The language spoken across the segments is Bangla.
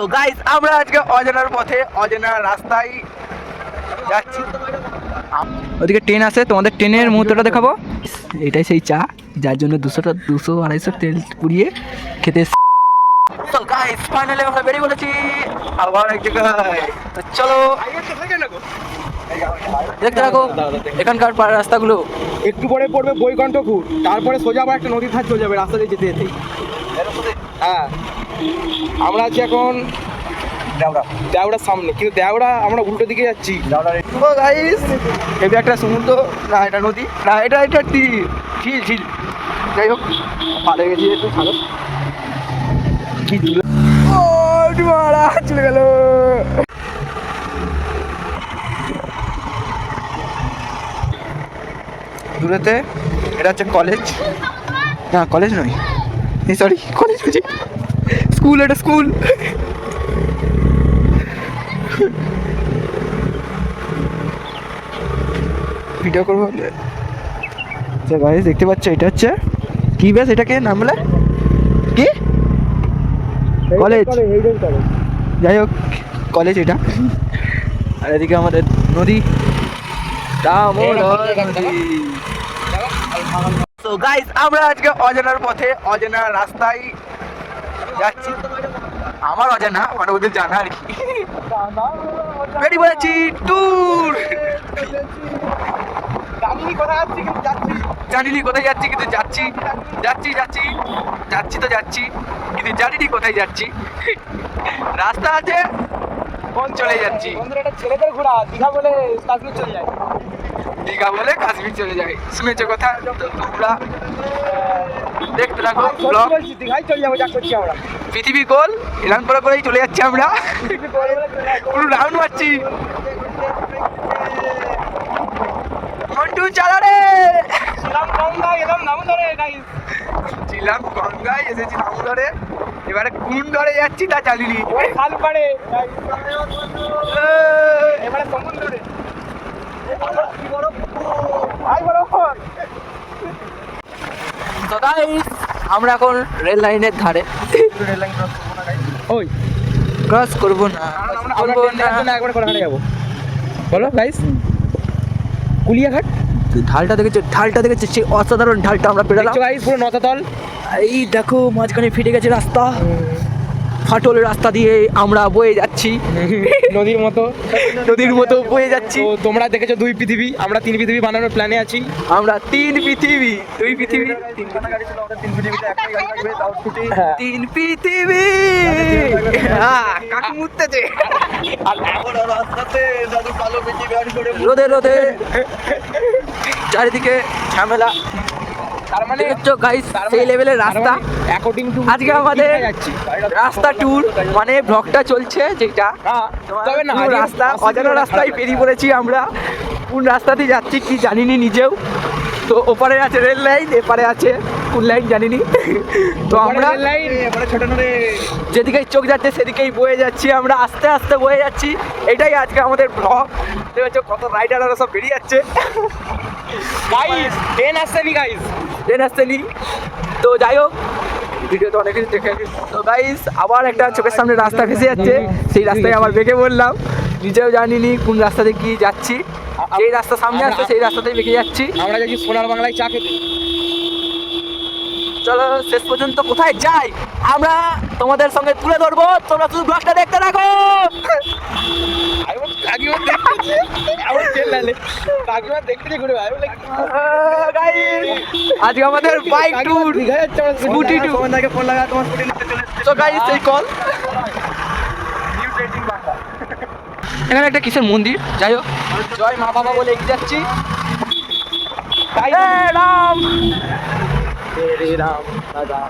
তো গাইস আমরা আজকে অজানার পথে অজানা রাস্তায় যাচ্ছি। ওদিকে ট্রেন আছে তোমাদের ট্রেনের মুহূর্তটা দেখাবো। এটাই সেই চা যার জন্য দুশোটা দুশো আড়াইশো তেল পুড়িয়ে খেতে তো গাইস ফাইনালি আমরা বেরিয়ে বলেছি আবার এক জায়গায়। তো চলো। দেখতে থাকো এখানকার রাস্তাগুলো। একটু পরে পড়বে বৈকণ্ঠপুর তারপরে সোজা আবার একটা নদীর ধার চলে যাবে রাস্তা দিয়ে যেতে যেতে হ্যাঁ। আমরা আছি এখন দেওড়া। দেওড়ার সামনে কিন্তু দেওড়া আমরা উল্টো দিকে যাচ্ছি। ও গাইস এটা একটা সমুদ্র না এটা নদী না এটা এটা টি- ঝিল ঝিল। যাই হোক পাড়ে গেছি একটু ভালো কি মারা চলে গেল। দূরেতে এটা হচ্ছে কলেজ না কলেজ নয়। সরি কলেজ বুঝি স্কুল, এটা স্কুল। ভিডিও করব। গাইস দেখতে পাচ্ছ, এটা হচ্ছে কি বেশ এটাকে নাম বলে? কি? কলেজ। যাই হোক, কলেজ এটা। আর এদিকে আমাদের নদী। আমরা আজকে অজানার পথে অজানা রাস্তায় যাচ্ছি। আমার অজানা মানে ওদের জানা আর কি। বেরিয়ে বলেছি ট্যুর জানিনি কোথায় যাচ্ছি কিন্তু যাচ্ছি। যাচ্ছি যাচ্ছি। যাচ্ছি তো যাচ্ছি কিন্তু জানিনি কোথায় যাচ্ছি। রাস্তা আছে চলে যাচ্ছি? ছেলেদের ঘোরা দীঘা বলে কাশ্মীর চলে যায়। দীঘা বলে কাশ্মীর চলে যায় শুনেছো কথা? তোমরা দেখতে থাকো ব্লগ দীঘায় চলে যাব যা করছি আমরা পৃথিবী গোল এলান করে করেই চলে যাচ্ছি আমরা। পুরো রাউন্ড মারছি। মন্টু চালা রে! ছিলাম গঙ্গায় এসেছি দামোদরে এবারে কোন ধরে যাচ্ছি তা জানিনি খাল পাড়ে এবারে সমুদ্রে। বড় তো গাইস আমরা এখন রেল লাইনের ধারে। ক্রস করব না। করব না। একবার করে যাব। বলো গাইস কুলিয়াঘাট? ঢালটা দেখেছ ঢালটা দেখেছ সেই অসাধারণ ঢালটা আমরা পেরালাম গাইস পুরো নতাতল এই দেখো মাঝখানে ফেটে গেছে রাস্তা। ফাটল রাস্তা দিয়ে আমরা বয়ে যাচ্ছি। নদীর মতো। নদীর মতো বয়ে যাচ্ছি। তো তোমরা দেখেছ দুই পৃথিবী। আমরা তিন পৃথিবী বানানোর প্ল্যানে আছি। আমরা তিন পৃথিবী। দুই পৃথিবী। হ্যাঁ। তিন পৃথিবী। হ্যাঁ, কাকু মুততেছে রোদে রোদে। চারিদিকে ঝামেলা। দেখছ গাইস সেই লেভেলের রাস্তা। অ্যাকর্ডিং টু আজকে আমাদের রাস্তা ট্যুর মানে ব্লগটা চলছে যেটা। তবে না রাস্তা অজানা রাস্তায় বেরিয়ে পড়েছি আমরা। কোন রাস্তা দিয়ে যাচ্ছি কি জানিনি নিজেও। তো ওপারে আছে রেল লাইন এপারে আছে কোন লাইন জানিনি। তো আমরা যেদিকেই চোখ যাচ্ছে সেদিকেই বয়ে যাচ্ছি আমরা। আস্তে আস্তে বয়ে যাচ্ছি। এটাই আজকে আমাদের ব্লগ দেখছ কত রাইডাররা সব বেরিয়ে যাচ্ছে। গাইস ট্রেন আসছে নি গাইস ট্রেন আসতে নি তো যাই হোক ভিডিওতে অনেক কিছু দেখে তো গাইস আবার একটা চোখের সামনে রাস্তা ভেসে যাচ্ছে। সেই রাস্তায় আবার বেঁকে বললাম নিজেও জানিনি কোন রাস্তা দিয়ে কি যাচ্ছি। যেই রাস্তা সামনে আসছে সেই রাস্তাতেই বেঁকে যাচ্ছি। আমরা যাচ্ছি সোনার বাংলায় চা খেতে। চলো শেষ পর্যন্ত কোথায় যাই? আমরা তোমাদের সঙ্গে তুলে ধরবো। তোমরা শুধু ব্লগটা দেখতে থাকো। কাকিমা দেখতেছে আমার চেল্লালে কাকিমা দেখতে ঘুরে ভাই বলে আজকে আমাদের বাইক ট্যুর স্কুটি ফোন লাগা তোমার স্কুটি নিতে চলে তো গাইস এই কল এখানে একটা কিসের মন্দির যাই হোক জয় মা বাবা বলে এগিয়ে যাচ্ছি রাম রে রাম দাদা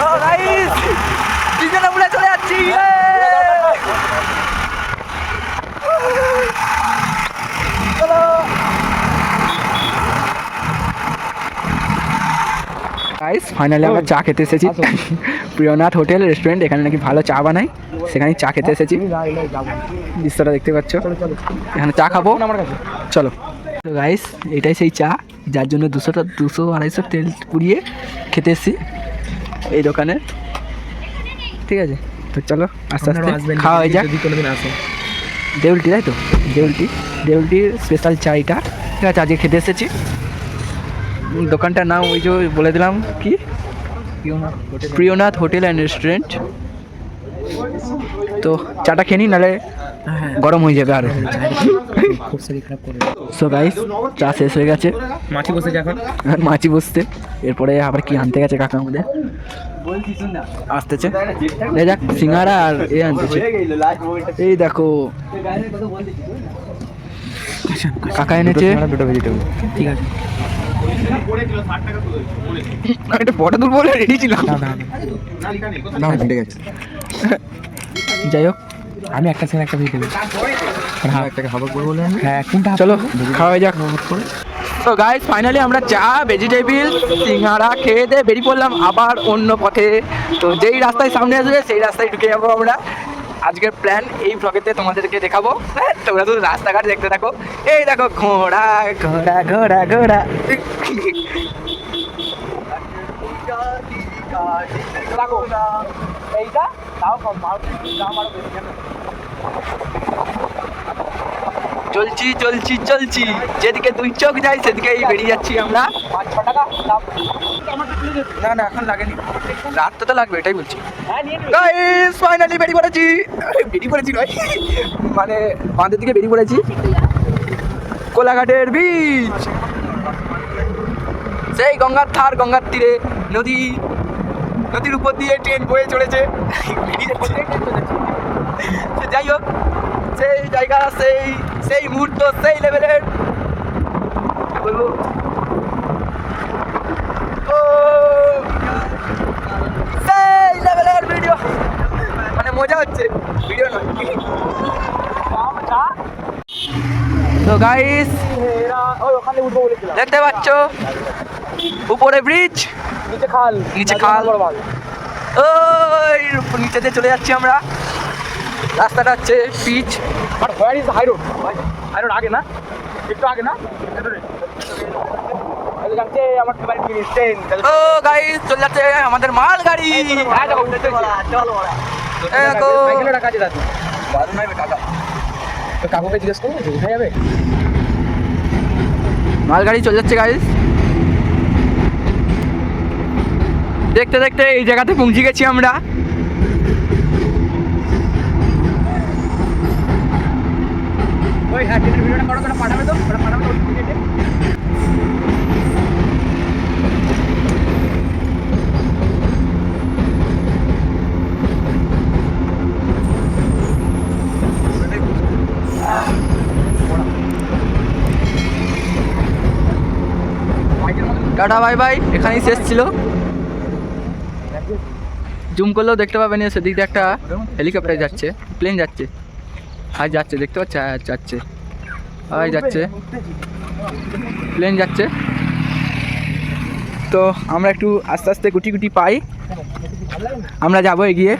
ও গাইস দুজনে উড়ে চলে যাচ্ছি গাইস ফাইনালি আমরা চা খেতে এসেছি। প্রিয়নাথ হোটেল রেস্টুরেন্ট এখানে নাকি ভালো চা বানায় সেখানে চা খেতে এসেছি। দৃশ্যটা দেখতে পাচ্ছ? এখানে চা খাব। চলো। তো গাইস এটাই সেই চা যার জন্য দুশোটা দুশো আড়াইশো তেল পুড়িয়ে খেতে এসেছি এই দোকানে। ঠিক আছে? তো চলো আস্তে আস্তে খাওয়া হয়ে যাক। দেউলটি তাই তো? দেউলটি। দেউলটির স্পেশাল চাইটা ঠিক আছে আজকে খেতে এসেছি। দোকানটার নাম ওই যে বলে দিলাম কি? Priyanath hotel and restaurant. তো চাটা খেয়ে নি নাহলে গরম হয়ে যাবে আরও। সো গাইস চা শেষ হয়ে গেছে। মাছি বসে এখন। মাছি বসতে এরপরে আবার কি আনতে গেছে কাকা আমাদের? আসতেছে। এই যাক সিঙ্গারা আর এ আনতেছে। এই দেখো। কাকা এনেছে। ঠিক আছে। আমি একটা ফটো তুলবো বলে রেডি ছিলাম। ঠিক আছে যাই হোক আমি একটা ছেলে একটা ভেজিটেবল হ্যাঁ। একটা খাবার করব হ্যাঁ কোনটা চলো খাওয়া যাক। তো গাইস ফাইনালি আমরা চা ভেজিটেবিল সিঙ্গারা খেয়ে দিয়ে বেরিয়ে পড়লাম আবার অন্য পথে। তো যেই রাস্তায় সামনে আসবে সেই রাস্তায় ঢুকে যাব আমরা। আজকের প্ল্যান এই ব্লগেতে তোমাদেরকে দেখাবো হ্যাঁ, তোমরা তো রাস্তাঘাট দেখতে থাকো এই দেখো ঘোড়া ঘোড়া ঘোড়া ঘোড়া এইটা তাও কম দাম আরও বেশি চলছি চলছি চলছি। যেদিকে দুই চোখ যায়, সেদিকেই বেরিয়ে যাচ্ছি আমরা। না না, এখন লাগেনি। রাতটা তো লাগবে, এটাই বলছি। গাইস ফাইনালি বেরিয়ে পড়েছি। বেরিয়ে পড়েছি নয়। মানে বাঁধের দিকে বেরিয়ে পড়েছি। কোলাঘাটের বীচ সেই গঙ্গার ধার, গঙ্গার তীরে নদী, নদীর উপর দিয়ে ট্রেন বয়ে চলেছে। যাই হোক সেই জায়গা সেই সেই মুহূর্ত সেই লেভেলের বলব সেই লেভেলের ভিডিও মানে মজা হচ্ছে ভিডিও নয়। তো গাইস দেখতে পাচ্ছ? উপরে ব্রিজ নিচে খাল। নিচে খাল। ওই নিচে দিয়ে চলে যাচ্ছি আমরা। রাস্তাটা হচ্ছে pitch. But where is high road high road আগে না? একটু আগে না? ও গাইস চলে যাচ্ছে আমাদের মাল গাড়ি কাকুকে জিজ্ঞেস করব যে কোথায় যাবে। মাল গাড়ি চলে যাচ্ছে গাইস দেখতে দেখতে এই জায়গাতে পৌঁছে গেছি আমরা। ওই হ্যাঁ ট্রেনের ভিডিওটা করো করে পাঠাবে তো? ওটা পাঠাবে তো টিকেটে টাটা, বাই বাই। এখানেই শেষ ছিল। জুম করলেও দেখতে পাবেন সেদিক দিয়ে একটা হেলিকপ্টার যাচ্ছে প্লেন যাচ্ছে। আর যাচ্ছে দেখতে পাচ্ছে? আর যাচ্ছে। আর যাচ্ছে। প্লেন যাচ্ছে। তো আমরা একটু আস্তে আস্তে গুটি গুটি পাই। আমরা যাব এগিয়ে।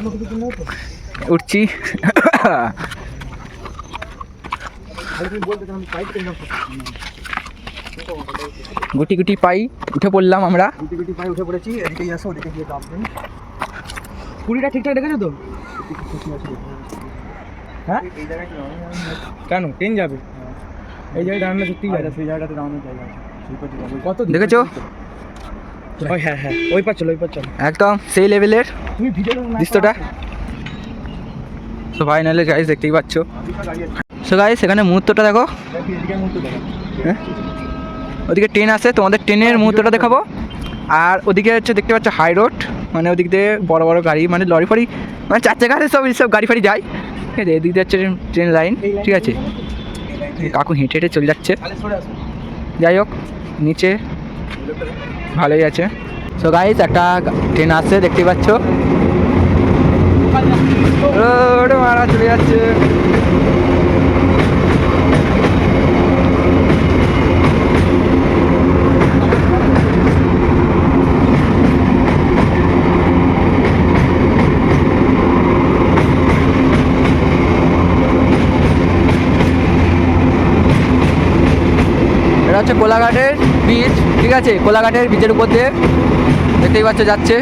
উঠছি। গুটি গুটি পাই উঠে পড়লাম আমরা। গুটি গুটি পায়ে উঠে পড়েছি। এদিকে আসো ওদিকে গিয়ে দাম কুড়িটা ঠিকঠাক রেখেছো তো? হ্যাঁ? কেন? ট্রেন যাবে? এই জায়গায় দাঁড়ানো সত্যি সেই জায়গাটাতে দাঁড়ানোর জায়গা কত দেখেছ? ওই হ্যাঁ হ্যাঁ। ওই পার চলো ওই পার চলো। একদম সেই লেভেলের তুমি ভিডিও দৃশ্যটা? তো ফাইনালি গাইস দেখতেই পাচ্ছ। সো গাইস সেখানে মুহূর্তটা দেখো। হ্যাঁ? ওদিকে ট্রেন আছে তোমাদের ট্রেনের মুহূর্তটা দেখাবো। আর ওদিকে হচ্ছে দেখতে পাচ্ছ হাই রোড মানে ওদিক দিয়ে বড় বড় গাড়ি মানে লরি ফরি মানে চার চাকাতে সব সব গাড়ি ফাড়ি যায়। ঠিক আছে এদিক দিয়ে হচ্ছে ট্রেন লাইন, ঠিক আছে? কাকু হেঁটে হেঁটে চলে যাচ্ছে। যাই হোক, নিচে ভালোই আছে। সো গাইস একটা ট্রেন আসছে, দেখতে পাচ্ছ? মারা চলে যাচ্ছে। কোলাঘাটের বীজ ঠিক আছে? কোলাঘাটের বীজের উপর দিয়ে দেখতেই পাচ্ছ যাচ্ছে।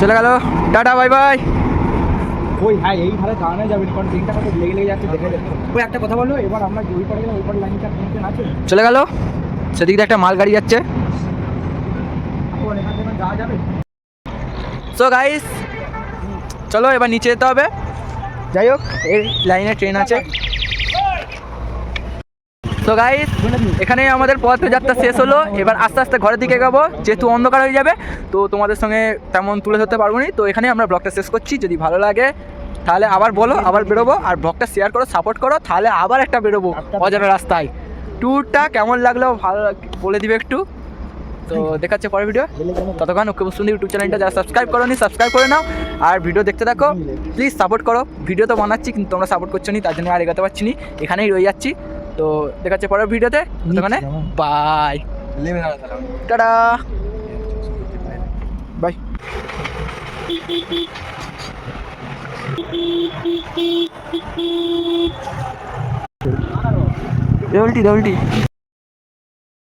চলে গেল। টাটা বাই বাই ওই হ্যাঁ এই ধারে দাঁড়ানো যাবে কারণ ট্রেনটা কত লেগে লেগে যাচ্ছে দেখে ওই একটা কথা বলো এবার আমরা ওই পারে গেলাম ওই পারে লাইনটা ট্রেন আছে। চলে গেল। সেদিক দিয়ে একটা মাল গাড়ি যাচ্ছে। যাওয়া যাবে? সো গাইস চলো এবার নিচে যেতে হবে। যাই হোক এই লাইনে ট্রেন আছে। তো গাইস এখানে আমাদের পথযাত্রা শেষ হলো। এবার আস্তে আস্তে ঘরের দিকে যাব যেহেতু অন্ধকার হয়ে যাবে, তো তোমাদের সঙ্গে তেমন তুলে ধরতে পারব না তো এখানে আমরা ব্লগটা শেষ করছি। যদি ভালো লাগে, তাহলে আবার বলো, আবার বেরোবো। আর ব্লগটা শেয়ার করো সাপোর্ট করো, তাহলে আবার একটা বেরোবো অজানা রাস্তায়। ট্যুরটা কেমন লাগল, ভালো বলে দিবে একটু। তো দেখাচ্ছে পরের ভিডিও ততক্ষণ ওকে সুন্দর ইউটিউব চ্যানেলটা যারা সাবস্ক্রাইব করো নি সাবস্ক্রাইব করে নাও। আর ভিডিও দেখতে থাকো। প্লিজ সাপোর্ট করো। ভিডিও তো বানাচ্ছি, কিন্তু তোমরা সাপোর্ট করছ নি, তার জন্য আর এগাতে পারছি নি। এখানেই রয়ে যাচ্ছি। তো দেখাচ্ছে পরের ভিডিওতে। মানে বাই। টাটা। বাই। ডবলটি ডবলটি